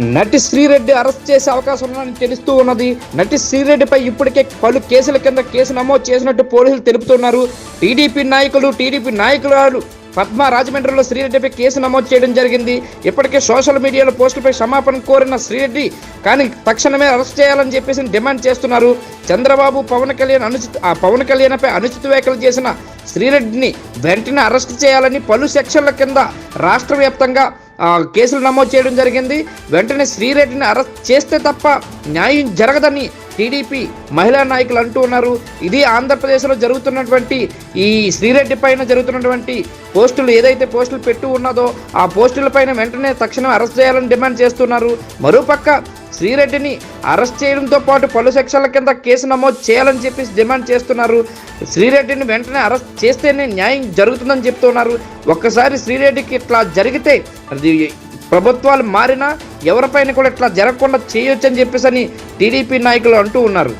నటి శ్రీరెడ్డి అరెస్ట్ చేసే అవకాశం ఉందని తెలుస్తూ ఉన్నది. నటి శ్రీరెడ్డిపై ఇప్పటికే పలు కేసుల కింద కేసు నమోదు చేసినట్టు పోలీసులు తెలుపుతున్నారు. టీడీపీ నాయకులు టీడీపీ నాయకురాలు పద్మ రాజమండ్రిలో శ్రీరెడ్డిపై కేసు నమోదు చేయడం జరిగింది. ఇప్పటికే సోషల్ మీడియాలో పోస్టులపై క్షమాపణ కోరిన శ్రీరెడ్డి కానీ తక్షణమే అరెస్ట్ చేయాలని చెప్పేసి డిమాండ్ చేస్తున్నారు. చంద్రబాబు పవన్ కళ్యాణ్ అనుచిత ఆ పవన్ కళ్యాణ్పై అనుచిత వ్యాఖ్యలు చేసిన శ్రీరెడ్డిని వెంటనే అరెస్ట్ చేయాలని పలు సెక్షన్ల కింద రాష్ట్ర వ్యాప్తంగా కేసులు నమోదు చేయడం జరిగింది. వెంటనే శ్రీరెడ్డిని అరెస్ట్ చేస్తే తప్ప న్యాయం జరగదని టీడీపీ మహిళా నాయకులు అంటూ ఉన్నారు. ఇది ఆంధ్రప్రదేశ్లో జరుగుతున్నటువంటి ఈ శ్రీరెడ్డి పైన జరుగుతున్నటువంటి పోస్టులు ఏదైతే పోస్టులు పెట్టు ఉన్నదో ఆ పోస్టుల పైన వెంటనే తక్షణం అరెస్ట్ చేయాలని డిమాండ్ చేస్తున్నారు. మరోపక్క శ్రీరెడ్డిని అరెస్ట్ చేయడంతో పాటు పలు సెక్షన్ల కింద కేసు నమోదు చేయాలని చెప్పేసి డిమాండ్ చేస్తున్నారు. శ్రీరెడ్డిని వెంటనే అరెస్ట్ చేస్తేనే న్యాయం జరుగుతుందని చెప్తున్నారు. ఒక్కసారి శ్రీరెడ్డికి ఇట్లా జరిగితే అది ప్రభుత్వాలు మారినా ఎవరిపైన కూడా ఇట్లా జరగకుండా చేయొచ్చని చెప్పేసి అని టీడీపీ నాయకులు అంటూ ఉన్నారు.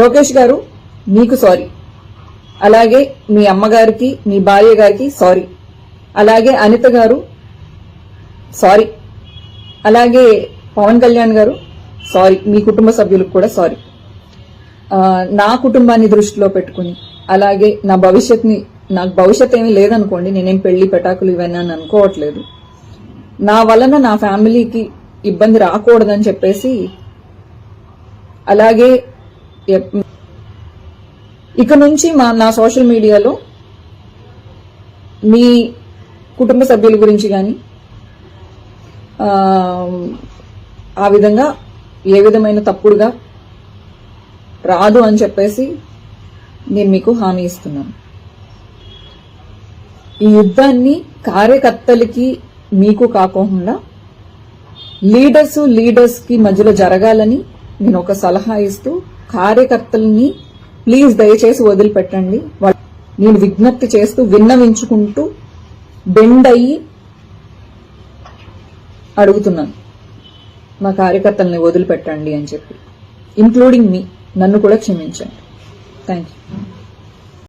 లోకేష్ గారు మీకు సారీ. అలాగే మీ అమ్మగారికి మీ భార్య గారికి సారీ. అలాగే అనిత గారు సారీ. అలాగే పవన్ కళ్యాణ్ గారు సారీ. మీ కుటుంబ సభ్యులకు కూడా సారీ. నా కుటుంబాన్ని దృష్టిలో పెట్టుకుని అలాగే నా భవిష్యత్ని నాకు భవిష్యత్ ఏమీ లేదనుకోండి నేనేం పెళ్ళి పెటాకులు ఇవన్నీ అని అనుకోవట్లేదు. నా వలన నా ఫ్యామిలీకి ఇబ్బంది రాకూడదని చెప్పేసి అలాగే ఇక నుంచి మా నా సోషల్ మీడియాలో మీ కుటుంబ సభ్యుల గురించి కానీ ఆ విధంగా ఏ విధమైన తప్పుడుగా రాదు అని చెప్పేసి నేను మీకు హామీ ఇస్తున్నాను. ఈ యుద్ధాన్ని కార్యకర్తలకి మీకు కాకుండా లీడర్స్ లీడర్స్కి మధ్యలో జరగాలని నేను ఒక సలహా ఇస్తూ కార్యకర్తల్ని ప్లీజ్ దయచేసి వదిలిపెట్టండి. వాళ్ళ- నేను విజ్ఞప్తి చేస్తూ విన్నవించుకుంటూ బెండ్ అయ్యి అడుగుతున్నాను. మా కార్యకర్తల్ని వదిలిపెట్టండి అని చెప్పి. ఇంక్లూడింగ్ మీ నన్ను కూడా క్షమించండి. Thank you